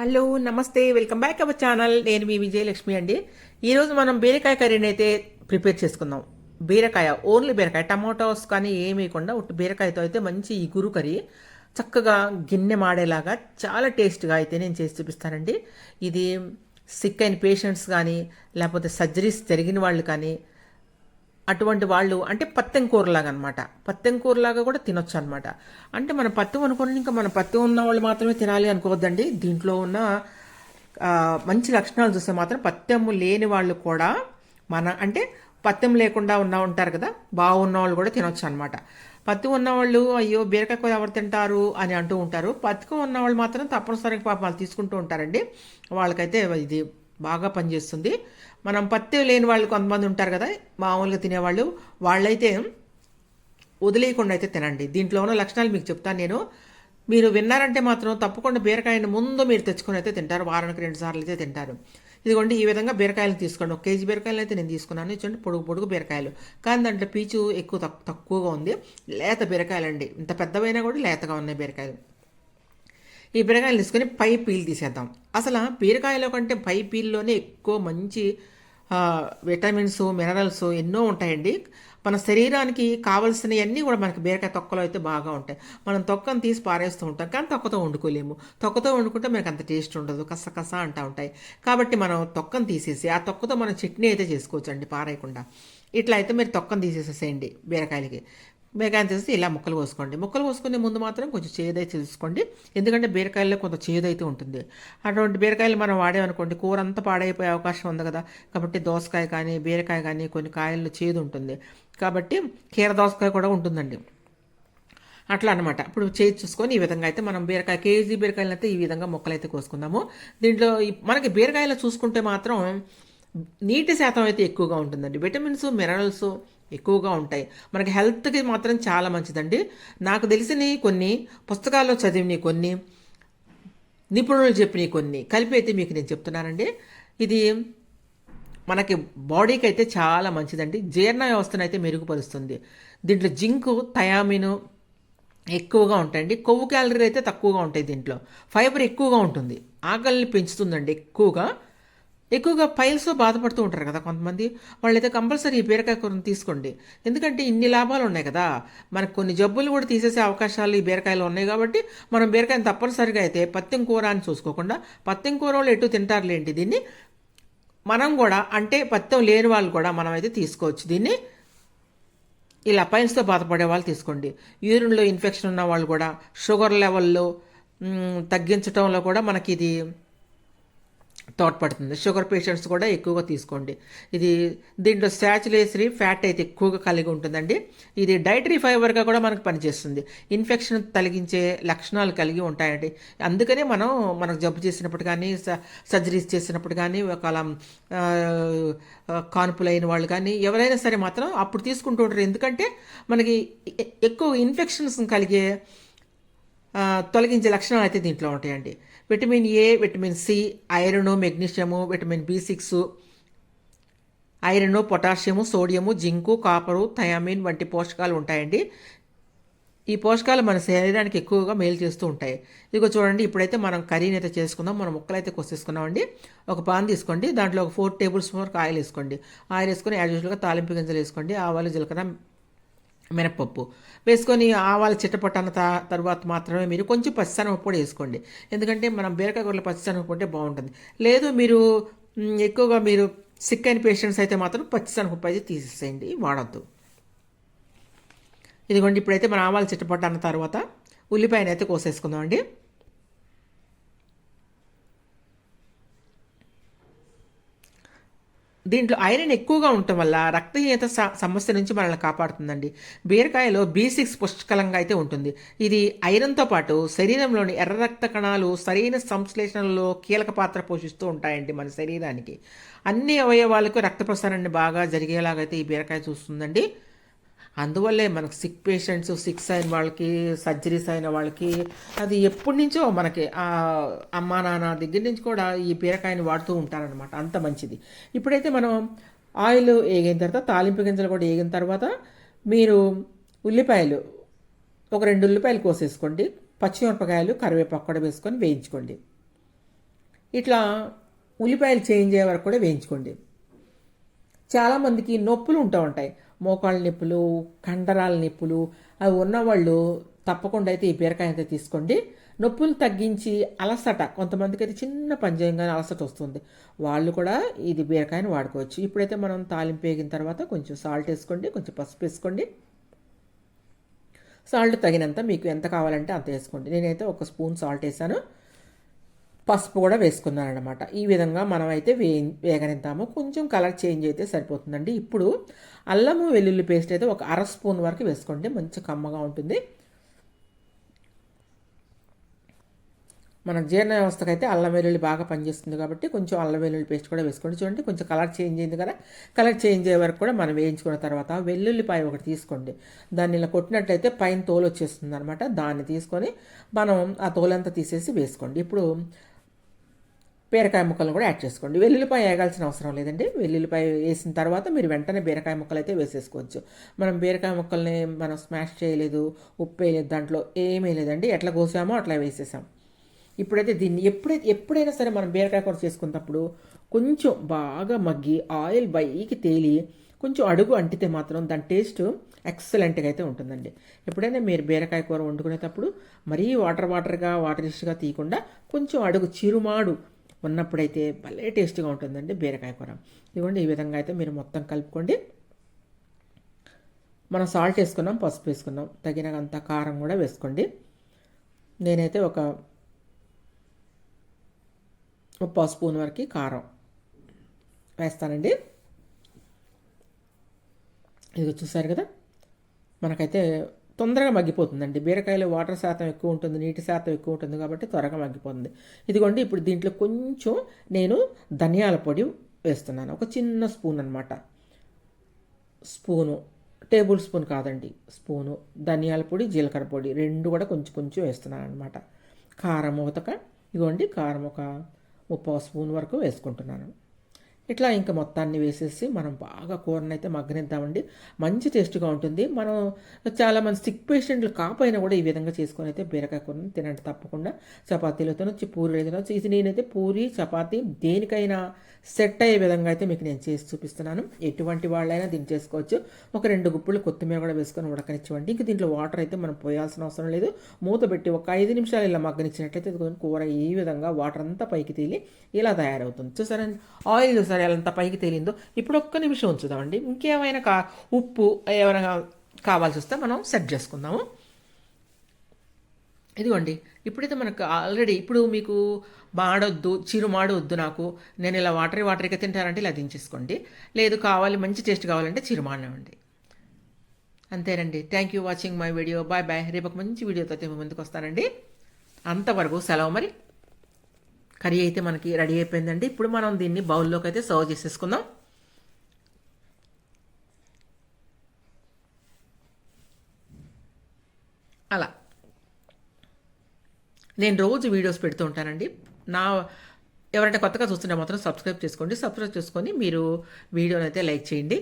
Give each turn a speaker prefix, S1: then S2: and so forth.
S1: Hello నమస్తే welcome back our channel. నేను మీ విజయలక్ష్మి అండి. ఈరోజు మనం బీరకాయ కర్రీని అయితే ప్రిపేర్ చేసుకుందాం. బీరకాయ ఓన్లీ బీరకాయ టమాటోస్ కానీ ఏమి వేయకుండా ఉట్టి బీరకాయతో అయితే మంచి ఇగురు కర్రీ. చక్కగా గిన్నె మాడేలాగా చాలా టేస్ట్గా అయితే నేను చేసి చూపిస్తానండి. ఇది సిక్ అయిన పేషెంట్స్ కానీ లేకపోతే సర్జరీస్ జరిగిన వాళ్ళు కానీ అటువంటి వాళ్ళు అంటే పత్తెం కూరలాగా అనమాట పత్తెం కూరలాగా కూడా తినొచ్చు అనమాట అంటే మన పత్తి అనుకుని ఇంకా మన పత్తి ఉన్న వాళ్ళు మాత్రమే తినాలి అనుకోవద్దండి. దీంట్లో ఉన్న మంచి లక్షణాలు చూస్తే మాత్రం పత్తెము లేని వాళ్ళు కూడా మన అంటే పత్యం లేకుండా ఉన్న ఉంటారు కదా బాగున్న వాళ్ళు కూడా తినొచ్చు అనమాట పత్తి ఉన్నవాళ్ళు అయ్యో బీరకాయ కూర ఎవరు తింటారు అని అంటూ ఉంటారు. పత్తికం ఉన్నవాళ్ళు మాత్రం తప్పనిసరిగా పాపం వాళ్ళు తీసుకుంటూ ఉంటారండి. వాళ్ళకైతే ఇది బాగా పనిచేస్తుంది. మనం పత్తి లేని వాళ్ళు కొంతమంది ఉంటారు కదా మామూలుగా తినేవాళ్ళు వాళ్ళైతే వదిలేయకుండా అయితే తినండి. దీంట్లో ఉన్న లక్షణాలు మీకు చెప్తాను నేను. మీరు విన్నారంటే మాత్రం తప్పకుండా బీరకాయని ముందు మీరు తెచ్చుకొని అయితే తింటారు. వారానికి రెండు సార్లు అయితే తింటారు. ఇదిగోండి ఈ విధంగా బీరకాయలు తీసుకోండి. ఒక కేజీ బీరకాయలు అయితే నేను తీసుకున్నాను. ఇచ్చండి పొడుగు పొడుగు బీరకాయలు. కానీ దాంట్లో పీచు ఎక్కువ తక్కువగా ఉంది. లేత బీరకాయలండి. ఇంత పెద్దవైనా కూడా లేతగా ఉన్నాయి బీరకాయలు. ఈ బీరకాయలు తీసుకొని పై పీల్ తీసేద్దాం. అసలు బీరకాయలో కంటే పై పీల్లోనే ఎక్కువ మంచి విటమిన్స్ మినరల్స్ ఎన్నో ఉంటాయండి. మన శరీరానికి కావలసినవన్నీ కూడా మనకి బీరకాయ తొక్కలో అయితే బాగా ఉంటాయి. మనం తొక్కను తీసి పారేస్తూ ఉంటాం కానీ తొక్కతో వండుకోలేము. తొక్కతో వండుకుంటే మనకు అంత టేస్ట్ ఉండదు. కస కస అంటూ ఉంటాయి. కాబట్టి మనం తొక్కను తీసేసి ఆ తొక్కతో మనం చట్నీ అయితే చేసుకోవచ్చు అండి పారేయకుండా. ఇట్లా అయితే మీరు తొక్కను తీసేసేసేయండి బీరకాయలకి. బేకాయని తీసి ఇలా ముక్కలు కోసుకోండి. ముక్కలు కోసుకునే ముందు మాత్రం కొంచెం చేదైతే తీసుకోండి ఎందుకంటే బీరకాయల్లో కొంత చేదైతే ఉంటుంది. అటువంటి బీరకాయలు మనం వాడేమనుకోండి కూర అంతా పాడైపోయే అవకాశం ఉంది కదా. కాబట్టి దోసకాయ కానీ బీరకాయ కానీ కొన్ని కాయల్లో చేదు ఉంటుంది. కాబట్టి కీర దోసకాయ కూడా ఉంటుందండి. అట్లా అనమాట ఇప్పుడు చేసి చూసుకొని ఈ విధంగా అయితే మనం బీరకాయ కేజీ బీరకాయలు అయితే ఈ విధంగా మొక్కలు అయితే కోసుకుందాము. దీంట్లో మనకి బీరకాయలు చూసుకుంటే మాత్రం నీటి శాతం అయితే ఎక్కువగా ఉంటుందండి. విటమిన్స్ మినరల్స్ ఎక్కువగా ఉంటాయి. మనకి హెల్త్కి మాత్రం చాలా మంచిదండి. నాకు తెలిసినవి కొన్ని పుస్తకాల్లో చదివినవి కొన్ని నిపుణులు చెప్పినవి కొన్ని కలిపి అయితే మీకు నేను చెప్తున్నానండి. ఇది మనకి బాడీకి అయితే చాలా మంచిదండి. జీర్ణ వ్యవస్థను అయితే మెరుగుపరుస్తుంది. దీంట్లో జింకు థయామిను ఎక్కువగా ఉంటాయండి. కొవ్వు క్యాలరీ అయితే తక్కువగా ఉంటాయి దీంట్లో. ఫైబర్ ఎక్కువగా ఉంటుంది. ఆకలిని పెంచుతుందండి ఎక్కువగా. ఎక్కువగా పైల్స్తో బాధపడుతూ ఉంటారు కదా కొంతమంది. వాళ్ళైతే కంపల్సరీ ఈ బీరకాయ కూరను తీసుకోండి. ఎందుకంటే ఇన్ని లాభాలు ఉన్నాయి కదా. మనకు కొన్ని జబ్బులు కూడా తీసేసే అవకాశాలు ఈ బీరకాయలు ఉన్నాయి కాబట్టి మనం బీరకాయని తప్పనిసరిగా అయితే పత్యం కూర అని చూసుకోకుండా పత్యం కూర వాళ్ళు ఎటు తింటారులేంటి దీన్ని. మనం కూడా అంటే పత్యం లేని వాళ్ళు కూడా మనం అయితే తీసుకోవచ్చు దీన్ని. ఇలా పైల్స్తో బాధపడే వాళ్ళు తీసుకోండి. యూరిన్లో ఇన్ఫెక్షన్ ఉన్న వాళ్ళు కూడా షుగర్ లెవెల్లో తగ్గించడంలో కూడా మనకి ఇది తోడ్పడుతుంది షుగర్ పేషెంట్స్ కూడా ఎక్కువగా తీసుకోండి. ఇది దీంట్లో శాచులేసరీ ఫ్యాట్ అయితే ఎక్కువగా కలిగి ఉంటుందండి. ఇది డైటరీ ఫైబర్గా కూడా మనకు పనిచేస్తుంది. ఇన్ఫెక్షన్ తొలగించే లక్షణాలు కలిగి ఉంటాయండి. అందుకనే మనం మనకు జబ్బు చేసినప్పుడు కానీ స- సర్జరీస్ చేసినప్పుడు కానీ ఒకవేళ ఆ, కాన్పులైన వాళ్ళు కానీ ఎవరైనా సరే మాత్రం అప్పుడు తీసుకుంటూ ఉంటారు. ఎందుకంటే మనకి ఎక్కువ ఇన్ఫెక్షన్స్ కలిగే తొలగించే లక్షణాలు అయితే దీంట్లో ఉంటాయండి. Vitamin A vitamin C iron magnesium vitamin B six iron potassium sodium zinc copper thiamine వంటి పోషకాలు ఉంటాయండి. ఈ పోషకాలు మన శరీరానికి ఎక్కువగా మేలు చేస్తూ ఉంటాయి. ఇదిగో చూడండి ఇప్పుడైతే మనం కర్రీని అయితే చేసుకుందాం. మనం ముక్కలు అయితే కోసేసుకున్నామండి. ఒక పాన్ తీసుకోండి. దాంట్లో ఒక ఫోర్ టేబుల్ స్పూన్ ఆయిల్ వేసుకోండి. ఆయిల్ వేసుకొని యాజ్ యూజువల్గా తాలింపు గింజలు వేసుకోండి. ఆవాలు జీలకర్ర మినప్పప్పు వేసుకొని ఆవాలు చిట్టపట్ట అన్న తర్వాత మాత్రమే మీరు కొంచెం పచ్చిశనగపప్పు కూడా వేసుకోండి. ఎందుకంటే మనం బీరకాయ కూరలో పచ్చిశనగపప్పు ఉంటే బాగుంటుంది. లేదు మీరు ఎక్కువగా మీరు సిక్ అయిన పేషెంట్స్ అయితే మాత్రం పచ్చిశనగపప్పు అయితే తీసేసేయండి వాడద్దు. ఇదిగోండి ఇప్పుడైతే మన ఆవాలు చిట్టపట్టన్న తర్వాత ఉల్లిపాయను అయితే కోసేసుకుందామండి. దీంట్లో ఐరన్ ఎక్కువగా ఉండటం వల్ల రక్తహీనత స- సమస్య నుంచి మనల్ని కాపాడుతుందండి. బీరకాయలో బీ సిక్స్ పుష్కలంగా అయితే ఉంటుంది. ఇది ఐరన్తో పాటు శరీరంలోని ఎర్ర రక్త కణాలు సరైన సంశ్లేషణలో కీలక పాత్ర పోషిస్తూ ఉంటాయండి మన శరీరానికి. అన్ని అవయవాలకు రక్త ప్రసారాన్ని బాగా జరిగేలాగైతే ఈ బీరకాయ చూస్తుందండి. అందువల్లే మనకు సిక్ పేషెంట్స్ సిక్స్ అయిన వాళ్ళకి సర్జరీస్ అయిన వాళ్ళకి అది ఎప్పటి నుంచో మనకి అమ్మా నాన్న దగ్గర నుంచి కూడా ఈ బీరకాయని వాడుతూ ఉంటారనమాట అంత మంచిది. ఇప్పుడైతే మనం ఆయిల్ వేగిన తర్వాత తాలింపు గింజలు కూడా వేగిన తర్వాత మీరు ఉల్లిపాయలు ఒక రెండు ఉల్లిపాయలు కోసేసుకోండి. పచ్చిమిరపకాయలు కరివేపాకు కూడా వేసుకొని వేయించుకోండి. ఇట్లా ఉల్లిపాయలు చేంజ్ అయ్యే వరకు కూడా వేయించుకోండి. చాలామందికి నొప్పులు ఉంటూ ఉంటాయి. మోకాళ్ళ నొప్పులు కండరాల నొప్పులు అవి ఉన్నవాళ్ళు తప్పకుండా అయితే ఈ బీరకాయ అయితే తీసుకోండి. నొప్పులు తగ్గించి అలసట కొంతమందికి అయితే చిన్న పంజయంగానే అలసట వస్తుంది. వాళ్ళు కూడా ఇది బీరకాయని వాడుకోవచ్చు. ఇప్పుడైతే మనం తాలింపు వేగిన తర్వాత కొంచెం సాల్ట్ వేసుకోండి కొంచెం పసుపు వేసుకోండి. సాల్ట్ తగినంత మీకు ఎంత కావాలంటే అంత వేసుకోండి. నేనైతే ఒక స్పూన్ సాల్ట్ వేసాను. పసుపు కూడా వేసుకున్నాను అనమాట ఈ విధంగా మనం అయితే వే వేగనిద్దాము. కొంచెం కలర్ చేంజ్ అయితే సరిపోతుందండి. ఇప్పుడు అల్లము వెల్లుల్లి పేస్ట్ అయితే ఒక అర స్పూన్ వరకు వేసుకోండి. మంచి కమ్మగా ఉంటుంది. మన జీర్ణ వ్యవస్థకు అయితే అల్లం వెల్లుల్లి బాగా పనిచేస్తుంది కాబట్టి కొంచెం అల్లం వెల్లుల్లి పేస్ట్ కూడా వేసుకోండి. చూడండి కొంచెం కలర్ చేంజ్ అయింది కదా. కలర్ చేంజ్ అయ్యే వరకు కూడా మనం వేయించుకున్న తర్వాత వెల్లుల్లిపాయ ఒకటి తీసుకోండి. దాన్ని ఇలా కొట్టినట్లయితే పైన తోలు వచ్చేస్తుంది అనమాట దాన్ని తీసుకొని మనం ఆ తోలంతా తీసేసి వేసుకోండి. ఇప్పుడు బీరకాయ ముక్కలను కూడా యాడ్ చేసుకోండి. వెల్లుల్లిపాయ వేయాల్సిన అవసరం లేదండి. వెల్లుల్లిపాయ వేసిన తర్వాత మీరు వెంటనే బీరకాయ ముక్కలు అయితే వేసేసుకోవచ్చు. మనం బీరకాయ ముక్కల్ని మనం స్మాష్ చేయలేదు ఉప్పు వేయలేదు దాంట్లో ఏమీ లేదండి. ఎట్లా కోసామో అట్లా వేసేసాం. ఇప్పుడైతే దీన్ని ఎప్పుడైతే ఎప్పుడైనా సరే మనం బీరకాయ కూర చేసుకున్నప్పుడు కొంచెం బాగా మగ్గి ఆయిల్ బైకి తేలి కొంచెం అడుగు అంటితే మాత్రం దాని టేస్ట్ ఎక్సలెంట్గా అయితే ఉంటుందండి. ఎప్పుడైనా మీరు బీరకాయ కూర వండుకునేటప్పుడు మరీ వాటర్ వాటర్గా వాటరిష్గా తీయకుండా కొంచెం అడుగు చిరుమాడు ఉన్నప్పుడైతే భలే టేస్టీగా ఉంటుందండి బీరకాయ కూర. ఇదిగోండి ఈ విధంగా అయితే మీరు మొత్తం కలుపుకోండి. మనం సాల్ట్ వేసుకున్నాం పసుపు వేసుకున్నాం. తగినంత కారం కూడా వేసుకోండి. నేనైతే ఒక ఒక స్పూన్ వరకు కారం వేస్తానండి. ఇది చూసారు కదా? మనకైతే తొందరగా మగ్గిపోతుందండి. బీరకాయలో వాటర్ శాతం ఎక్కువ ఉంటుంది నీటి శాతం ఎక్కువ ఉంటుంది కాబట్టి త్వరగా మగ్గిపోతుంది. ఇదిగోండి ఇప్పుడు దీంట్లో కొంచెం నేను ధనియాల పొడి వేస్తున్నాను. ఒక చిన్న స్పూన్ అనమాట స్పూను టేబుల్ స్పూన్ కాదండి స్పూను ధనియాల పొడి జీలకర్ర పొడి రెండు కూడా కొంచెం కొంచెం వేస్తున్నాను అనమాట కారం ఉతక ఇదిగోండి కారం ఒక ముప్పై స్పూన్ వరకు వేసుకుంటున్నాను. ఇట్లా ఇంకా మొత్తాన్ని వేసేసి మనం బాగా కూరని అయితే మగ్గనిద్దామండి. మంచి టేస్ట్గా ఉంటుంది. మనం చాలామంది సిక్ పేషెంట్లు కాపోయినా కూడా ఈ విధంగా చేసుకొని అయితే బీరకాయ కూరని తినండి తప్పకుండా. చపాతీలతో పూరీలతో ఇది నేనైతే పూరి చపాతీ దేనికైనా సెట్ అయ్యే విధంగా అయితే మీకు నేను చేసి చూపిస్తున్నాను. ఎటువంటి వాళ్ళైనా దీన్ని చేసుకోవచ్చు. ఒక రెండు గుప్పులు కొత్తిమీర కూడా వేసుకొని ఉడకనిచ్చివ్వండి. ఇంక దీంట్లో వాటర్ అయితే మనం పోయాల్సిన అవసరం లేదు. మూత పెట్టి ఒక ఐదు నిమిషాలు ఇలా మగ్గనిచ్చినట్లయితే కూర ఈ విధంగా వాటర్ అంతా పైకి తేలి ఇలా తయారవుతుంది. చూసారండి? ఆయిల్ చూసారు? ఎంత పైకి తేలిందో ఇప్పుడు ఒక్క నిమిషం ఉంచుదామండి. ఇంకేమైనా కా ఉప్పు ఏమైనా కావాల్సి వస్తే మనం సెట్ చేసుకుందాము. ఇదిగోండి ఇప్పుడైతే మనకు ఆల్రెడీ ఇప్పుడు మీకు మాడొద్దు చిరు మాడొద్దు నాకు. నేను ఇలా వాటరీ వాటరీగా తింటానంటే ఇలా దించేసుకోండి. లేదు కావాలి మంచి టేస్ట్ కావాలంటే చిరుమాడినవ్వండి అంతేనండి. Thank you watching my video bye bye రేపు ఒక మంచి వీడియోతో అయితే ముందుకు వస్తానండి. అంతవరకు సెలవు మరి. కర్రీ అయితే మనకి రెడీ అయిపోయిందండి. ఇప్పుడు మనం దీన్ని బౌల్లోకి అయితే సర్వ్ చేసేసుకుందాం. అలా. నేను రోజు వీడియోస్ పెడుతూ ఉంటానండి. నా ఎవరైనా కొత్తగా చూస్తుంటే మాత్రం సబ్స్క్రైబ్ చేసుకోండి. సబ్స్క్రైబ్ చేసుకొని మీరు వీడియోని అయితే లైక్ చేయండి.